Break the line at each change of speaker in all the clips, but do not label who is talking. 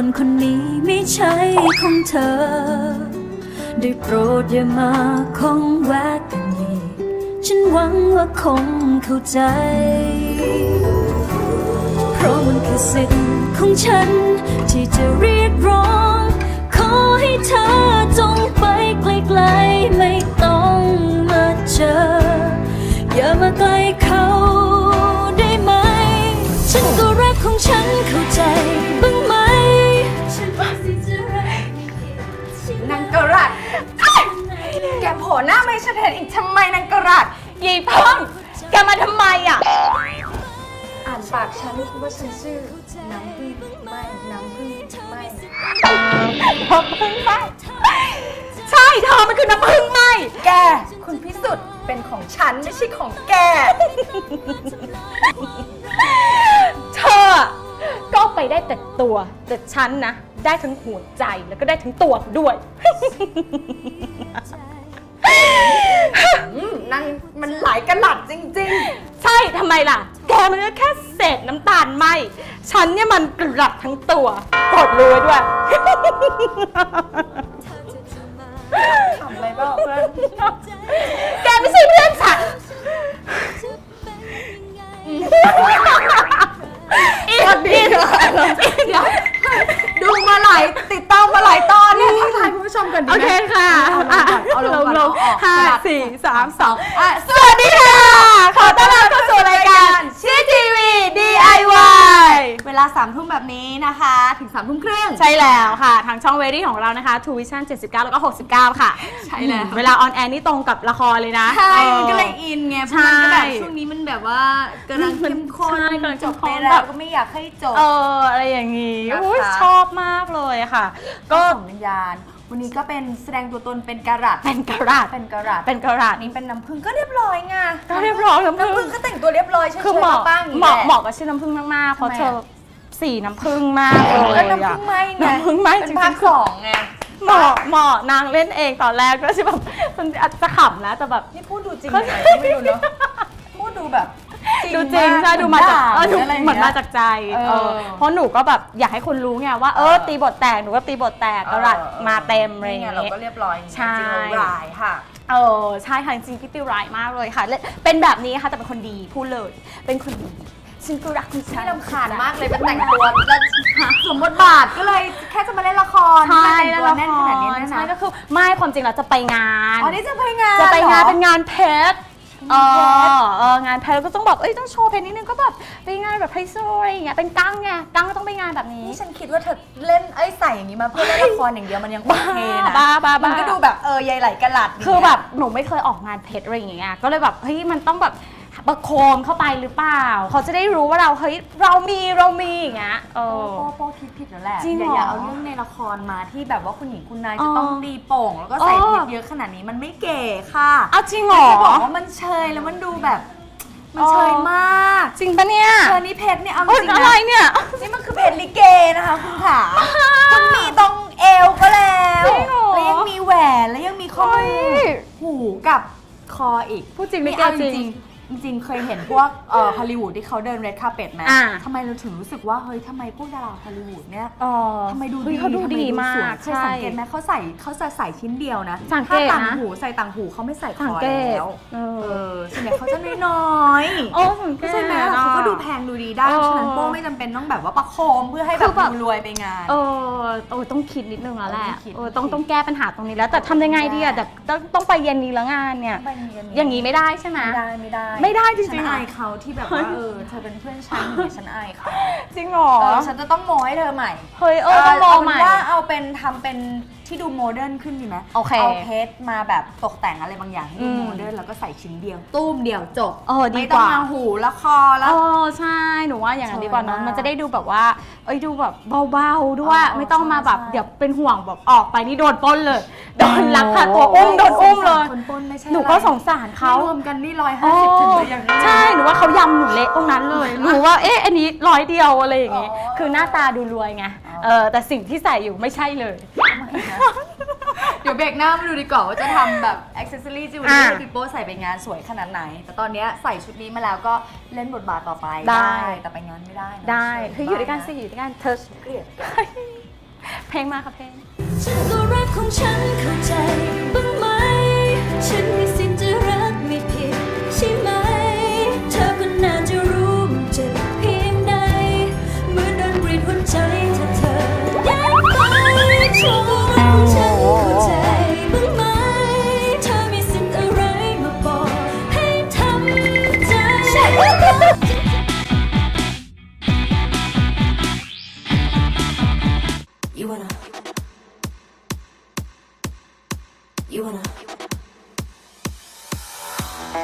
คนคนนี้ไม่ใช่ของเธอ ได้โปรดอย่ามาคงแวะกันอีกฉันหวังว่าคงเข้าใจ เพราะมันคือสิทธิ์ของฉัน ที่จะเรียกร้อง ขอให้เธอจงไปไกลๆไม่ต้องมาเจอ อย่ามาใกล้
แกโผล่หน้าไม่ฉันเห็นอีกทำไมนางกระรัด
ยายเพิ่งแกมาทำไมอะ
อ่านปากฉันว่าฉันชื่อน้ำพึ่งไม่น้ำพึ่งไม่
น้ำพึ่งไหมใช่เธอมันคือน้ำพึ่งไหม
แก คุณพิสุทธิ์เป็นของฉันไม่ใช่ของแก
เธอ ก็ไปได้แต่ตัว แต่ฉันนะ ได้ทั้งหัวใจแล้วก็ได้ทั้งตัวด้วย
อืมนางมันหลายกระหลัดจริง
ใช่ทำไมล่ะ แกมันก็แค่เศษน้ำตาลไหมฉันเนี่ยมันกระดับทั้งตัวกดรู้ไว้ด้วย
ๆทำอะไรบ้างเพื่อน
แกไม่ใช่เพื่อนฉันอีกอี สี่สามสอง
อะ
สวัสดีค่ะ ขอต้อนรับเข้าสู่รายการชีทีวี DIY
เวลาสามทุ่มแบบนี้นะคะ ถึงสามทุ่มครึ่ง
ใช่แล้วค่ะ ทางช่องเวรี่ของเรานะคะ Two Vision 79 แล้วก็ 69 ค่ะ
ใช่แล้ว
เวลาออนแอร์นี่ตรงกับละครเลยนะ
ใช่
ออ
มันก็เลยอินไงเพราะมันก็แบบ
ใช่
ช่วงนี้มันแบบว่ากำลังเข้มข้น
ใช่กำลัง
จ
เข้
บ
ม
ไป
ข้น
แล้
แบ
ว
บ
ก็ไม่อยากให้จบ
เออ อะไรอย่างงี้
นะคะ
อุ๊ยชอบมากเลยค่ะ ก็
ส่งวิญญาณ วันนี้ก็เป็นแสดงตัวตนเป็นการัต
เป็นกระดาษ
เป็นการัต
เป็นกระดาษ
อันนี้เป็นน้ำผึ้งก็เรียบร้อยไง
ก็เรียบร้อยน้ำผึ้ง
น้ำผึ้งก็แต่งตัวเรียบร้อยเฉยๆ
คือเหมาะ
ป้างๆ
เหมาะ
อย่ง
เห
นี้
มาะกับชื่อน้ำผึ้งมากๆเพราะ
ทำไม
เธอ
อะ
สีน้ำผึ้งมากเลย
ก็
อะ
น้ำผึ้งไหมไง
น้ำผึ้งไหม
เป็น
จริงๆ
ภาคสองไง
เหมาะเหมาะนางเล่นเองตอนแรกก็จะแบบมันอาจจะขำนะแต่แบบ
นี่พูดดูจริง
เขา
ยังไงก็ไม่รู้เนาะพูดดูแบบ
ดูจริงใช่ดูมาจากเออดูะ
ไรย่ง
เหมือน
งี้ย
มาจากใจ
เออ
เออเพราะหนูก็แบบอยากให้คนรู้ไงว่าเออ
เออ
ตีบทแตกหนูก็ตีบทแตกกระดัดมาเต็มอะไรอย่าง
นี่ไงเรา
เงี้ย
ก็เรียบร้อยอย่างเงี้ย
ใช่
จริงเราร้ายค่ะ
เออใช่ค่ะจริงๆพี่ติวร้ายมากเลยค่ะและเป็นแบบนี้ค่ะแต่เป็นคนดีพูดเลยเป็นคนดีฉันก็รักคุณฉั
ที่
น
รำคาญมากเลยเป็นแต่งตัวแล้วสวมบทบาทก็เลยแค่จะมาเล่นละคร
ใช่
แต่งตัวแน่นขนาดนี้นะ
ใช่
นะ
ก็คือไม่ความจริงเราจะไปงาน
อ๋อนี่จะไปงาน
จะไปงาน
หรอ
เป็นงานเพชร เอ
เพชร
อเอองานเพชรเราก็ต้องแบบเอ้ยต้องโชว์เพชรนิดนึงก็แบบไปงานแบบไฮโซอะไรอย่างเงี้ยเป็นกั้งไงกั้งก็ต้องไปงานแบบนี้
นี่ฉันคิดว่าเธอเล่นไอ้ยใส่อย่างนี้มาเพื่อเล่นละครอย่างเดียวมันยังโอเคนะ
บ้าบ้าบ้ามั
มันก็ดูแบบเออใยไหลกระหลัดย่าง
คือ
เงี้ย
แบบหนูไม่เคยออกงานเพชรอะไรอย่างเงี้ย ก็เลยแบบเฮ้ยมันต้องแบบ ประโคมเข้าไปหรือเปล่า เขาจะได้รู้ว่าเราเฮ้ยเรามีเรามีอย่างเงี้ยเอ
โป้
อ
โป้โป้คิดผิดแล้วแหละ
จริงเหรอ
อย่าเอาเรื่องในละครมาที่แบบว่าคุณหญิงคุณนาย
อ๋
จะ
อ
ต้องตีโป่ง แล้วก็ใส่
เออ
เพชรเยอะขนาดนี้มันไม่เก๋ค่ะ
เอาจริงเหรอ
จะบอกว่ามันเชยแล้วมันดูแบบ มันเชยมาก
จริงปะเนี่ย
เชยนี่เพชรนี่เอาจ
เอ้ย
ริง
อะไร
นะ
เนี่ย
นี่มันคือเพชรลิเกนะคะคุณขาคุณมีตรงเอวก็แล้ว
จริงเหรอ
แล้วยังมีแหวนแล้วยังมีข้อ
เฮ้
มือยหูกับคออีก
พูดจริง
นี่
ลิเก
เอาจ
จริ
ริ
ง
งๆ จริงๆ เคยเห็นพวกเอ่อฮอลลีวูดที่เขาเดินเรดคาเ e ตไหม
อ่า
ทำไมเราถึงรู้สึกว่า เฮ้ยทำไมพวกดาราฮอลลีวูดเนี่ย
เออ
ทำไมดู
ฮ้
ดี
ยเขาดู
ทำไดี
มา
สวย
ก
เคยสังเกตไหมเขาใส่เขาจะใส่ชิ้นเดียวนะ
สังเกต
ถ้าต่าง
นะ
หูใส่ต่างหูเขาไม่ใส่ค
สัง
อ
เกต
แล้ว
เอ
เอ
อ
อส่วนใหญ่เขาจะน้อย
โอ้สังเกต
ๆใช่ไหมเขาก็ดูแพงดูดีได้
เออ
ฉะนั้นโป้ไม่จำเป็นต้องแบบว่าประโคมเพื่อให้แบ
คื
บ
อแบบ
ดูรวยไปงาน
เออโอ้ยต้องคิดนิดนึงแล้วแหละ
ต้องคิด
เออต้องต้องแก้ปัญหาตรงนี้แล้วแต่ทำยังไงดีอะแต่ต้องต้องไปเย็นนี้แล้วงานเนี่ย
ไปเรีน
อย่างนี้ไม่ได้ใช่ไหม
ไม่ได้ไม่ได้
ไม่ได้จริงๆ
ฉัน
เหรอ
อายเขาที่แบบว่าเออเธอเป็นเพื่อนฉันอย่างเงี้ยฉันอายเขา
จริงเหรอ
เออฉันจะต้องโมให้เธอใหม่
เฮ้ยเออต้องรอ
เาเป็น
ใหม่
ว่าเอาเป็นทำเป็นที่ดูโมเดิร์นขึ้นดีไหม
โอเค
เอาเพชรมาแบบตกแต่งอะไรบางอย่างให้ดู
อืม
โมเดิร์นแล้วก็ใส่ชิ้นเดียว ตุ้มเดียวจบ
เออดี
ไม่
ก
ต้อง
ว่า
มาหูและคอแล้
เอ
ว
อใช่หนูว่าอย่างนั้นดีกว่าเนอะ
สวยมาก
มันจะได้ดูแบบว่า เอ้ยดูแบบเบาๆด้วย
เออ
ไม่ต้องมาแบบ
ใช่
เดี๋ยวเป็นห่วงแบบออกไปนี่โดนปล้นเลย โดนลักพาตัวอุ้มโดนอุ้มเลย
คนปล้นไม่ใช่
หนูก็
อะไร
สงสารเขา
นี่รวมกันนี่ร้อยห้าสิบถึงเลยอย่างนี้
ใช่หนูว่าเขายำหนูเละตรงนั้นเลยหนูว่าเอ๊ะอันนี้ร้อยเดียวอะไรอย่างงี้
อ๋อ
คือหน้าตาดูรวยไง
อ๋อ
เออแต่สิ่งที่ใส่อยู่ไม่ใช่เลย
เดี๋ยวเบรกหน้ามาดูดีกว่าว่าจะทำแบบอ็อกเซสซอรี่จิวเวลรี่
อะ
ให้พี่โป้ใส่ไปงานสวยขนาดไหน แต่ตอนเนี้ยใส่ชุดนี้มาแล้วก็เล่นบทบาทต่อไป
ได้
แต่ไปงานไม่ได้นะ
ได้
เชิญ
คืออยู่ด้วยกัน
บ้า
สิอยู่ด้วยกันเธอ
เกลียด
เพลงมาค่ะเพลง
ฉันก็รักของฉันเข้าใจบ้างไหม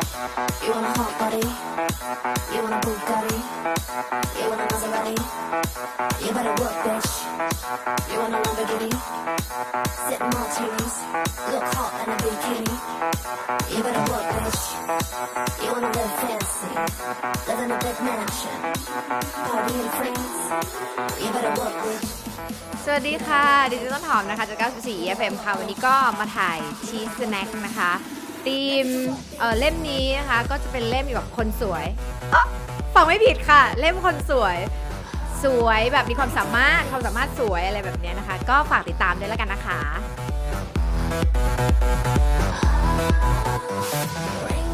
You wanna hot body You wanna Bugatti You wanna Maserati You better work bitch You wanna Lamborghini Sip martinis Look hot in a bikini You better work bitch You wanna live fancy Live in a big mansion Party in France You better work bitch
สวัสดีค่ะ ดิจิตอลหอมนะคะจาก 94 FM ค่ะ วันนี้ก็มาถ่ายชีสสแน็คนะคะ ธีมเอ่อเล่มนี้นะคะ ก็จะเป็นเล่มอยู่ยวกับคนสวยอ๊ะฟังไม่ผิดค่ะ เล่มคนสวย สวยแบบมีความสามารถความสามารถสวยอะไรแบบเนี้ยนะคะ ก็ฝากติดตามด้วยแล้วกันนะคะ
Ring